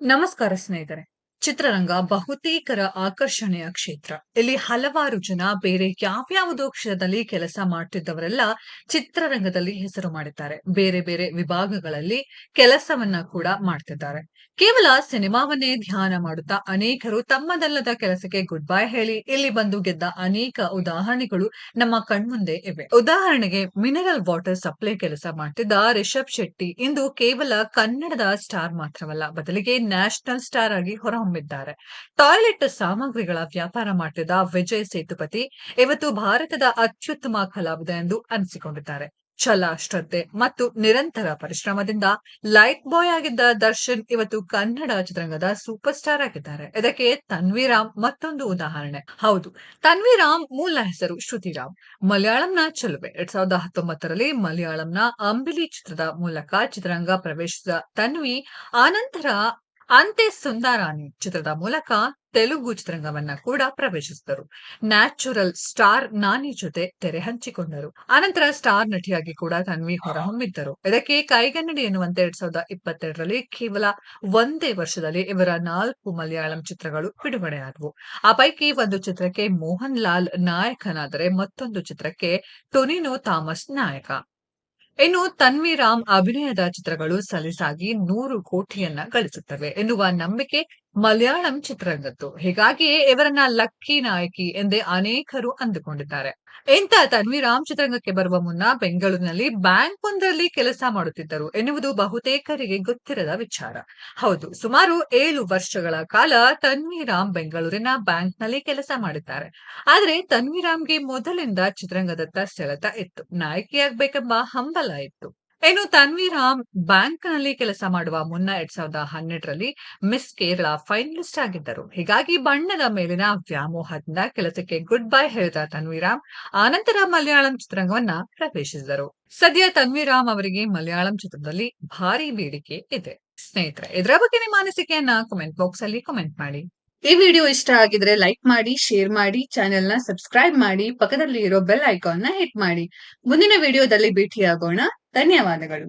ನಮಸ್ಕಾರ ಸ್ನೇಹಿತರೆ. ಚಿತ್ರರಂಗ ಬಹುತೇಕರ ಆಕರ್ಷಣೆಯ ಕ್ಷೇತ್ರ. ಇಲ್ಲಿ ಹಲವಾರು ಜನ ಬೇರೆ ಯಾವ್ಯಾವುದೋ ಕ್ಷೇತ್ರದಲ್ಲಿ ಕೆಲಸ ಮಾಡ್ತಿದ್ದವರೆಲ್ಲ ಚಿತ್ರರಂಗದಲ್ಲಿ ಹೆಸರು ಮಾಡಿದ್ದಾರೆ. ಬೇರೆ ಬೇರೆ ವಿಭಾಗಗಳಲ್ಲಿ ಕೆಲಸವನ್ನ ಕೂಡ ಮಾಡ್ತಿದ್ದಾರೆ. ಕೇವಲ ಸಿನಿಮಾವನ್ನೇ ಧ್ಯಾನ ಮಾಡುತ್ತಾ ಅನೇಕರು ತಮ್ಮದಲ್ಲದ ಕೆಲಸಕ್ಕೆ ಗುಡ್ ಬೈ ಹೇಳಿ ಇಲ್ಲಿ ಬಂದು ಗೆದ್ದ ಅನೇಕ ಉದಾಹರಣೆಗಳು ನಮ್ಮ ಕಣ್ಮುಂದೆ ಇವೆ. ಉದಾಹರಣೆಗೆ ಮಿನರಲ್ ವಾಟರ್ ಸಪ್ಲೈ ಕೆಲಸ ಮಾಡ್ತಿದ್ದ ರಿಷಬ್ ಶೆಟ್ಟಿ ಇಂದು ಕೇವಲ ಕನ್ನಡದ ಸ್ಟಾರ್ ಮಾತ್ರವಲ್ಲ, ಬದಲಿಗೆ ನ್ಯಾಷನಲ್ ಸ್ಟಾರ್ ಆಗಿ ಹೊರಹೊಮ್ಮಿದ್ದಾರೆ ಟಾಯ್ಲೆಟ್ ಸಾಮಗ್ರಿಗಳ ವ್ಯಾಪಾರ ಮಾಡಿದ ವಿಜಯ್ ಸೇತುಪತಿ ಇವತ್ತು ಭಾರತದ ಅತ್ಯುತ್ತಮ ಕಲಾವಿದ ಎಂದು ಅನಿಸಿಕೊಂಡಿದ್ದಾರೆ. ಛಲ, ಶ್ರದ್ಧೆ ಮತ್ತು ನಿರಂತರ ಪರಿಶ್ರಮದಿಂದ ಲೈಟ್ ಬಾಯ್ ಆಗಿದ್ದ ದರ್ಶನ್ ಇವತ್ತು ಕನ್ನಡ ಚಿತ್ರರಂಗದ ಸೂಪರ್ ಸ್ಟಾರ್ ಆಗಿದ್ದಾರೆ. ಇದಕ್ಕೆ ತನ್ವಿರಾಮ್ ಮತ್ತೊಂದು ಉದಾಹರಣೆ. ಹೌದು ತನ್ವಿರಾಮ್ ಮೂಲ ಹೆಸರು ಶ್ರುತಿರಾಮ್. ಮಲಯಾಳಂನ ಚಲುವೆ. ಎರಡ್ ಸಾವಿರದ ಹತ್ತೊಂಬತ್ತರಲ್ಲಿ ಮಲಯಾಳಂನ ಅಂಬಿಲಿ ಚಿತ್ರದ ಮೂಲಕ ಚಿತ್ರರಂಗ ಪ್ರವೇಶಿಸಿದ ತನ್ವಿ ಆನಂತರ ಅಂತೆ ಸುಂದರಾನಿ ಚಿತ್ರದ ಮೂಲಕ ತೆಲುಗು ಚಿತ್ರರಂಗವನ್ನ ಕೂಡ ಪ್ರವೇಶಿಸಿದರು. ನ್ಯಾಚುರಲ್ ಸ್ಟಾರ್ ನಾನಿ ಜೊತೆ ತೆರೆ ಹಂಚಿಕೊಂಡರು. ಅನಂತರ ಸ್ಟಾರ್ ನಟಿಯಾಗಿ ಕೂಡ ತನ್ವಿ ಹೊರಹೊಮ್ಮಿದ್ದರು. ಇದಕ್ಕೆ ಕೈಗನ್ನಡಿ ಎನ್ನುವಂತೆ ಎರಡ್ ಸಾವಿರದ ಇಪ್ಪತ್ತೆರಡರಲ್ಲಿ ಕೇವಲ ಒಂದೇ ವರ್ಷದಲ್ಲಿ ಇವರ ನಾಲ್ಕು ಮಲಯಾಳಂ ಚಿತ್ರಗಳು ಬಿಡುಗಡೆಯಾದವು. ಆ ಪೈಕಿ ಒಂದು ಚಿತ್ರಕ್ಕೆ ಮೋಹನ್ ಲಾಲ್ ನಾಯಕನಾದರೆ ಮತ್ತೊಂದು ಚಿತ್ರಕ್ಕೆ ಟೊನಿನೋ ಥಾಮಸ್ ನಾಯಕ. ಇನ್ನು ತನ್ವಿರಾಮ್ ಅಭಿನಯದ ಚಿತ್ರಗಳು ಸಲೀಸಾಗಿ ನೂರು ಕೋಟಿಯನ್ನ ಗಳಿಸುತ್ತವೆ ಎನ್ನುವ ನಂಬಿಕೆ ಮಲಯಾಳಂ ಚಿತ್ರರಂಗದ್ದು ಹೀಗಾಗಿ ಇವರನ್ನ ಲಕ್ಕಿ ನಾಯಕಿ ಎಂದೇ ಅನೇಕರು ಅಂದುಕೊಂಡಿದ್ದಾರೆ ಎಂತ ತನ್ವಿ ರಾಮ್ ಚಿತ್ರರಂಗಕ್ಕೆ ಬರುವ ಮುನ್ನ ಬೆಂಗಳೂರಿನಲ್ಲಿ ಬ್ಯಾಂಕ್ ಒಂದರಲ್ಲಿ ಕೆಲಸ ಮಾಡುತ್ತಿದ್ದರು ಎನ್ನುವುದು ಬಹುತೇಕರಿಗೆ ಗೊತ್ತಿರದ ವಿಚಾರ ಹೌದು ಸುಮಾರು ಏಳು ವರ್ಷಗಳ ಕಾಲ ತನ್ವಿ ರಾಮ್ ಬೆಂಗಳೂರಿನ ಬ್ಯಾಂಕ್ನಲ್ಲಿ ಕೆಲಸ ಮಾಡಿದ್ದಾರೆ ಆದ್ರೆ ತನ್ವಿರಾಮ್ಗೆ ಮೊದಲಿಂದ ಚಿತ್ರರಂಗದತ್ತ ಸೆಳೆತ ಇತ್ತು ನಾಯಕಿಯಾಗಬೇಕೆಂಬ ಹಂಬಲ ಇತ್ತು ಇನ್ನು ಬ್ಯಾಂಕ್ ಬ್ಯಾಂಕ್ನಲ್ಲಿ ಕೆಲಸ ಮಾಡುವ ಮುನ್ನ ಎರಡ್ ಸಾವಿರದ ಹನ್ನೆರಡರಲ್ಲಿ ಮಿಸ್ ಕೇರಳ ಫೈನಲಿಸ್ಟ್ ಆಗಿದ್ದರು. ಹೀಗಾಗಿ ಬಣ್ಣದ ಮೇಲಿನ ವ್ಯಾಮೋಹದಿಂದ ಕೆಲಸಕ್ಕೆ ಗುಡ್ ಬೈ ಹೇಳಿದ ತನ್ವಿರಾಮ್ ಆನಂತರ ಮಲಯಾಳಂ ಚಿತ್ರರಂಗವನ್ನ ಪ್ರವೇಶಿಸಿದರು. ಸದ್ಯ ತನ್ವಿರಾಮ್ ಅವರಿಗೆ ಮಲಯಾಳಂ ಚಿತ್ರದಲ್ಲಿ ಭಾರಿ ಬೇಡಿಕೆ ಇದೆ. ಸ್ನೇಹಿತರೆ, ಇದರ ಬಗ್ಗೆ ನಿಮ್ಮ ಅನಿಸಿಕೆಯನ್ನ ಕಮೆಂಟ್ ಬಾಕ್ಸ್ ಅಲ್ಲಿ ಕಮೆಂಟ್ ಮಾಡಿ. ಈ ವಿಡಿಯೋ ಇಷ್ಟ ಆಗಿದ್ರೆ ಲೈಕ್ ಮಾಡಿ ಶೇರ್ ಮಾಡಿ ಚಾನೆಲ್ನ ಸಬ್ಸ್ಕ್ರೈಬ್ ಮಾಡಿ ಪಕ್ಕದಲ್ಲಿ ಇರೋ ಬೆಲ್ ಐಕಾನ್ನ ಹಿಟ್ ಮಾಡಿ. ಮುಂದಿನ ವಿಡಿಯೋದಲ್ಲಿ ಭೇಟಿಯಾಗೋಣ. ಧನ್ಯವಾದಗಳು.